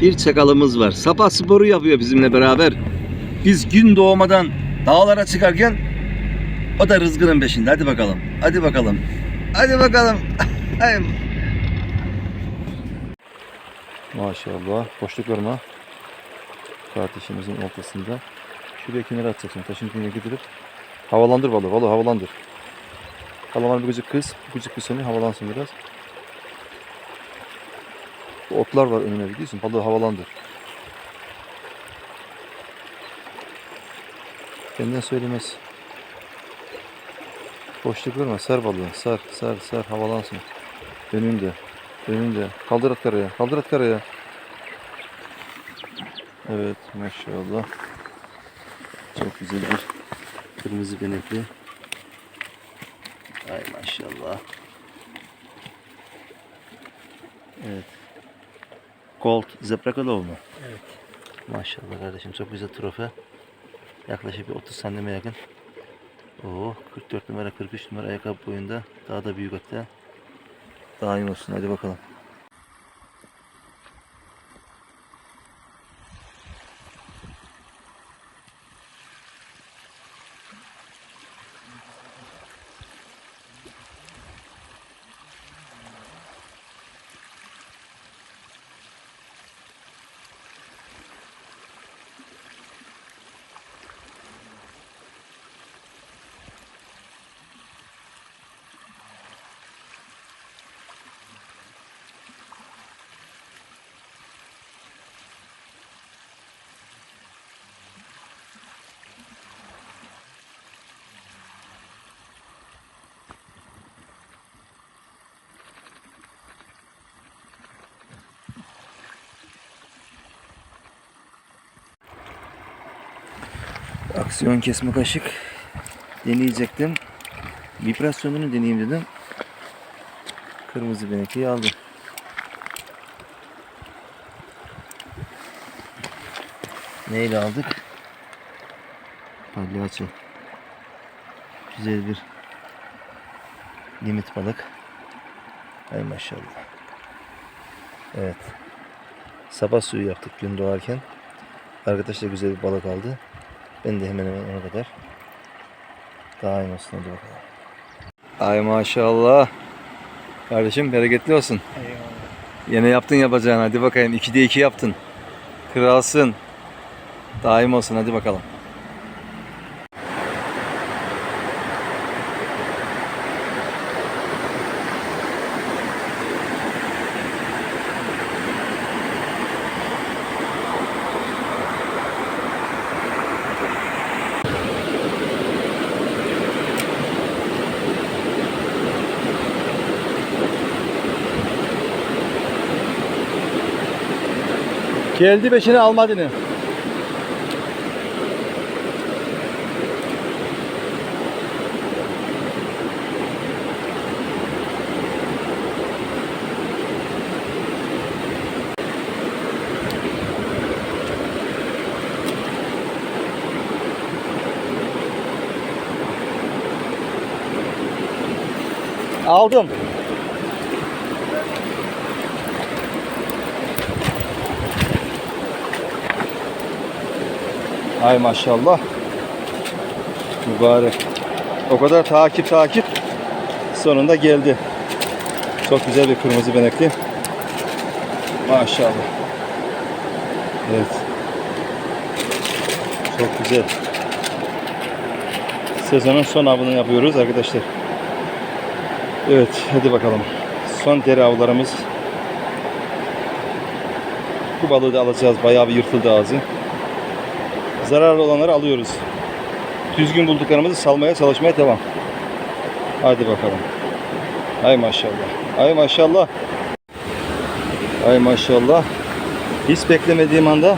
bir çakalımız var. Sabah sporu yapıyor bizimle beraber. Biz gün doğmadan dağlara çıkarken o da rızkının peşinde. Hadi bakalım. Hadi bakalım. Hadi bakalım. Maşallah. Boşluk verme. Kardeşimizin ortasında. Şuraya kenara atacaksın. Taşın kenara getirip havalandır balığı. Balığı havalandır. Kalaman bir gıcık kız. Bir gıcık kız seni havalansın biraz. Otlar var önüne biliyorsun. Balığı havalandır. Kendine söylemez. Boşluk verme. Sar balığı. Sar, sar, sar. Havalansın. Önünde. Önünde. Kaldır at karaya. Kaldır at karaya. Evet maşallah. Çok güzel bir kırmızı benekli. Ay maşallah. Evet. Gold Zebrakalov mu? Evet. Maşallah kardeşim çok güzel trofe. Yaklaşık bir 30 santime yakın. Oo 44 numara 43 numara ayakkabı boyunda. Daha da büyük hatta. Daim olsun hadi bakalım. Aksiyon kesme kaşık deneyecektim. Vibrasyonunu deneyeyim dedim. Kırmızı benekliyi aldım. Neyle aldık? Palyaço. Güzel bir limit balık. Ay maşallah. Evet. Sabah suyu yaptık gün doğarken. Arkadaş da güzel bir balık aldı. Ben de hemen hemen ona kadar. Daim olsun hadi bakalım. Ay maşallah. Kardeşim bereketli olsun. Eyvallah. Yine yaptın yapacağını hadi bakayım. 2'de 2 yaptın. Kralsın. Daim olsun hadi bakalım. Geldi beşini almadığını. Aldım. Ay maşallah. Mübarek. O kadar takip takip sonunda geldi. Çok güzel bir kırmızı benekli. Maşallah. Evet. Çok güzel. Sezonun son avını yapıyoruz arkadaşlar. Evet, hadi bakalım. Son deri avlarımız. Bu balığı da alacağız. Bayağı bir yırtıldı ağzı. Zararlı olanları alıyoruz. Düzgün bulduklarımızı salmaya çalışmaya devam. Hadi bakalım. Ay maşallah. Ay maşallah. Ay maşallah. Hiç beklemediğim anda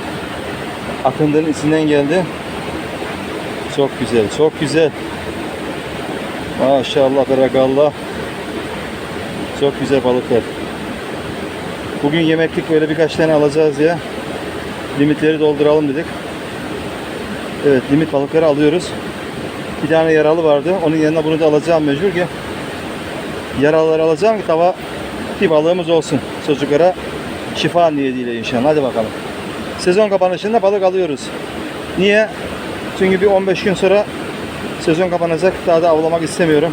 akındığın içinden geldi. Çok güzel, çok güzel. Maşallah, berakallah. Çok güzel balıklar. Bugün yemeklik böyle birkaç tane alacağız ya. Limitleri dolduralım dedik. Evet limit balıkları alıyoruz. Bir tane yaralı vardı. Onun yanına bunu da alacağım mecbur ki. Yaralıları alacağım ki tava bir balığımız olsun çocuklara. Şifa niyetiyle inşallah. Hadi bakalım. Sezon kapanışında balık alıyoruz. Niye? Çünkü bir 15 gün sonra sezon kapanacak. Daha da avlamak istemiyorum.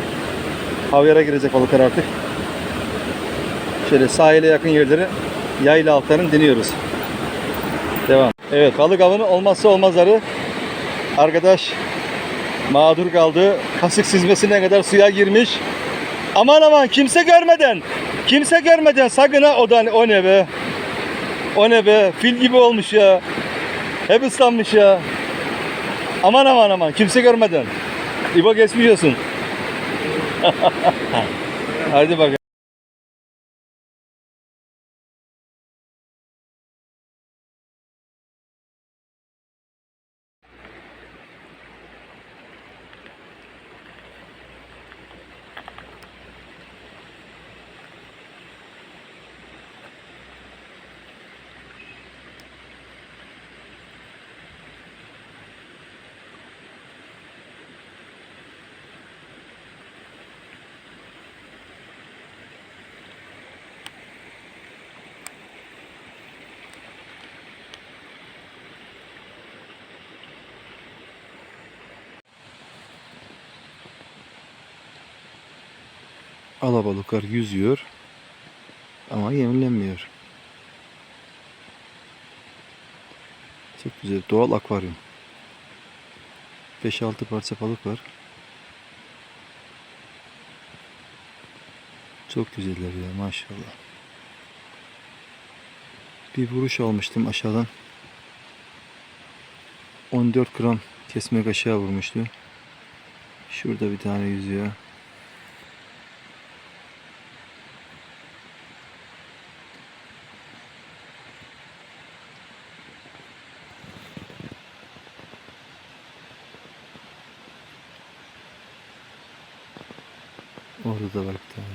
Havyara girecek balıklar artık. Şöyle sahile yakın yerleri yayla altlarını deniyoruz. Devam. Evet balık avının olmazsa olmazları. Arkadaş mağdur kaldı. Kasık sizmesine kadar suya girmiş. Aman aman kimse görmeden. Kimse görmeden sakın ha o da o ne be. O ne be fil gibi olmuş ya. Hep ıslanmış ya. Aman aman aman kimse görmeden. İbo geçmiş olsun. Hadi bakalım. Alabalıklar yüzüyor ama yemlenmiyor. Çok güzel doğal akvaryum. 5-6 parça balık var. Çok güzeller ya maşallah. Bir vuruş almıştım aşağıdan. 14 gram kesme kaşığa vurmuştu. Şurada bir tane yüzüyor. Orada da var bir tane.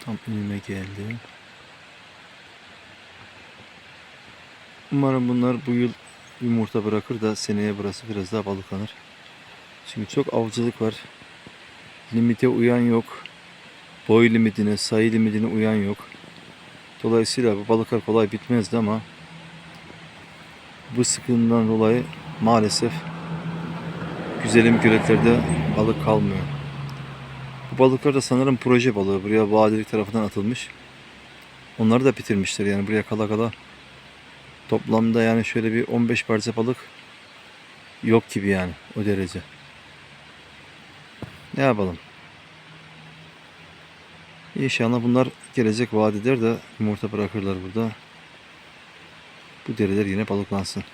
Tam önüme geldi. Umarım bunlar bu yıl yumurta bırakır da seneye burası biraz daha balıklanır. Çünkü çok avcılık var. Limite uyan yok. Boy limitine, sayı limitine uyan yok. Dolayısıyla bu balıklar kolay bitmezdi ama bu sıkıntından dolayı maalesef güzelim göletlerde balık kalmıyor. Bu balıklar da sanırım proje balığı. Buraya vadilik tarafından atılmış. Onları da bitirmişler yani buraya kala kala Toplamda yani şöyle bir 15 parça balık yok gibi yani o derece. Ne yapalım? İnşallah bunlar gelecek vaat eder de yumurta bırakırlar burada. Bu dereler yine balıklansın.